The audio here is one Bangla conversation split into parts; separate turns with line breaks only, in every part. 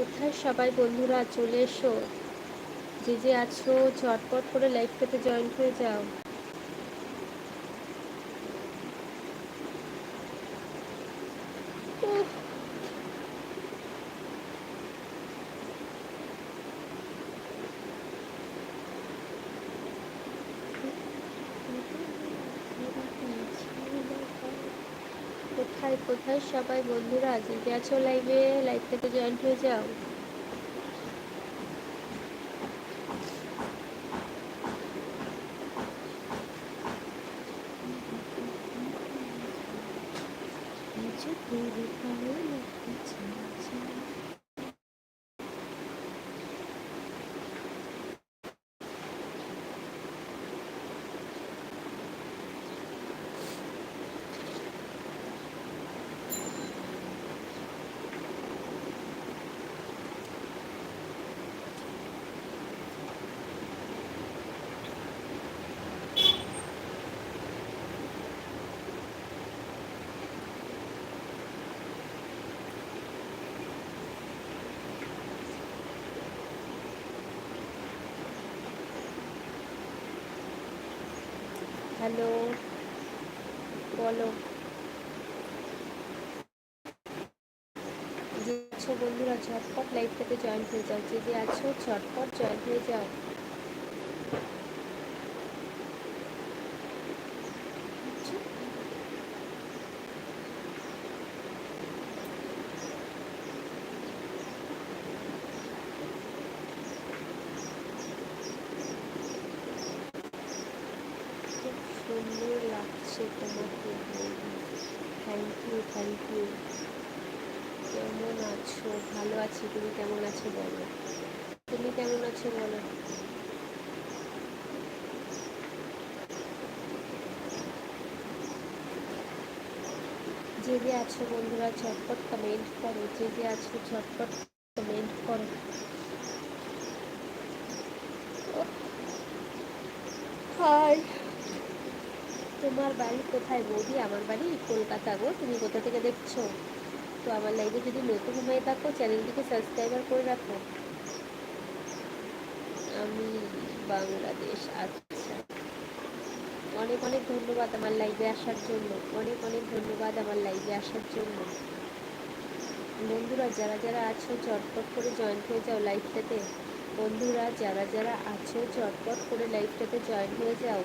কোথায় সবাই বন্ধুরা চলে এসো? যে যে আছো চটপট করে লাইভটাতে জয়েন হয়ে যাও। কোথায় সবাই বন্ধুরা আজকে আছো লাইভে লাইভটাতে জয়েন্ট হয়ে যাও। হ্যালো বলো। যে আছো বন্ধুরা, ঝটপট লাইভটাতে জয়েন হয়ে যাও। যদি আছো, ঝটপট জয়েন হয়ে যাও। আছো? ভালো আছি। তুমি কেমন আছো বলো? তুমি কেমন আছো বলো? যে যে আছো বন্ধুরা, ঝটপট কমেন্ট করো। যে যে আছো, ঝটপট কমেন্ট করো। হাই, তোমার বাড়ি কোথায় বৌদি? আমার বাড়ি কলকাতা গো। তুমি কোথা থেকে দেখছ? তো আমার লাইভে যদি নতুন হয়ে থাকো চ্যানেলটিকে সাবস্ক্রাইবার করে রাখো। আমি বাংলাদেশ আচ্ছা। অনেক অনেক ধন্যবাদ আমার লাইভে আসার জন্য। অনেক অনেক ধন্যবাদ আমার লাইভে আসার জন্য। বন্ধুরা, যারা যারা আছো, চটপট করে জয়েন হয়ে যাও লাইভটাতে বন্ধুরা, যারা যারা আছো, চটপট করে লাইভটাতে জয়েন হয়ে যাও।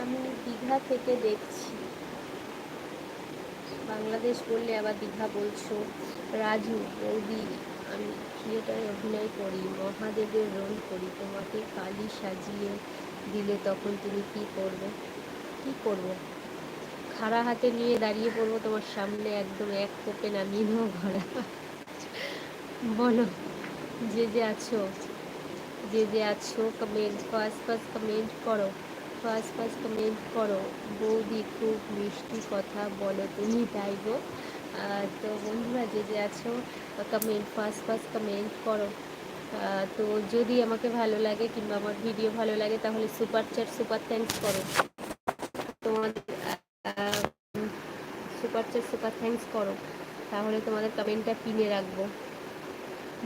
আমি দীঘা থেকে দেখছি। বাংলাদেশ বললে আবার দীঘা বলছো। রাজু, বৌদি, আমি থিয়েটারে অভিনয় করি, মহাদেবের রোল করি, তোমাকে কালি সাজিয়ে দিলে তখন তুমি কি করবে? কি করব? খাড়া হাতে নিয়ে দাঁড়িয়ে পড়ব তোমার সামনে, একদম এক কোপে নামিয়ে নেব ঘোড়া। বলো, যে যে আছো, যে যে আছো কমেন্ট ফার্স্ট ফার্স্ট কমেন্ট করো। ফার্স্ট ফার্স্ট কমেন্ট করো। বৌদি খুব মিষ্টি কথা বলো তুমি, তাই গো? তো বন্ধুরা যে যে আছো কমেন্ট ফার্স্ট ফার্স্ট কমেন্ট করো। তো যদি আমাকে ভালো লাগে কিংবা আমার ভিডিও ভালো লাগে, তাহলে সুপার চ্যাট সুপার থ্যাঙ্কস করো। তোমাদের সুপার চ্যাট সুপার থ্যাঙ্কস করো। তাহলে তোমাদের কমেন্টটা পিনে রাখব।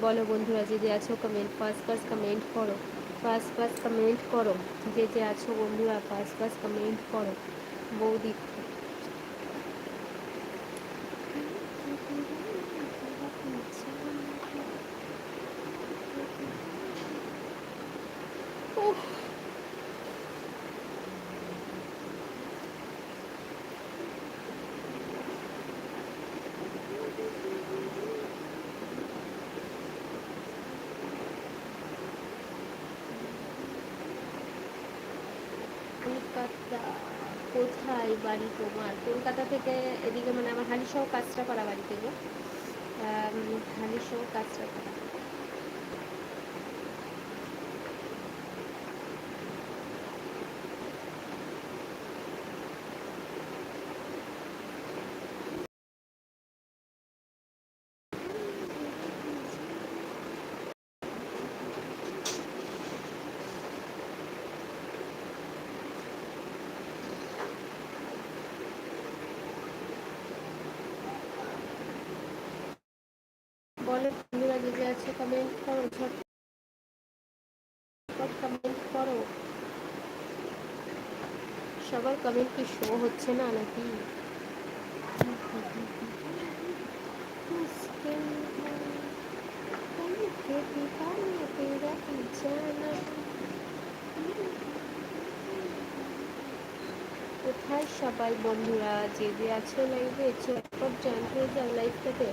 বলো বন্ধুরা যে যে আছো কমেন্ট ফার্স্ট ফার্স্ট কমেন্ট করো। ফার্স্ট ফার্স্ট কমেন্ট করো। যে যে আছো বন্ধুরা ফার্স্ট ফার্স্ট কমেন্ট করো। বৌদি। উফ, কলকাতা কোথায় বাড়ি তোমার? কলকাতা থেকে এদিকে মানে আমার হালিশহ কাঁচরাপাড়া বাড়ি থেকে হালিশহ কাঁচরাপাড়া আছে কমেন্ট করো ঝটপট কমেন্ট করো। সবার কমেন্ট কি শো হচ্ছে না নাকি? কোথায় সবাই বন্ধুরা? যে আছো লাইভে চটপট জয়েন হয়ে যাও লাইভটাতে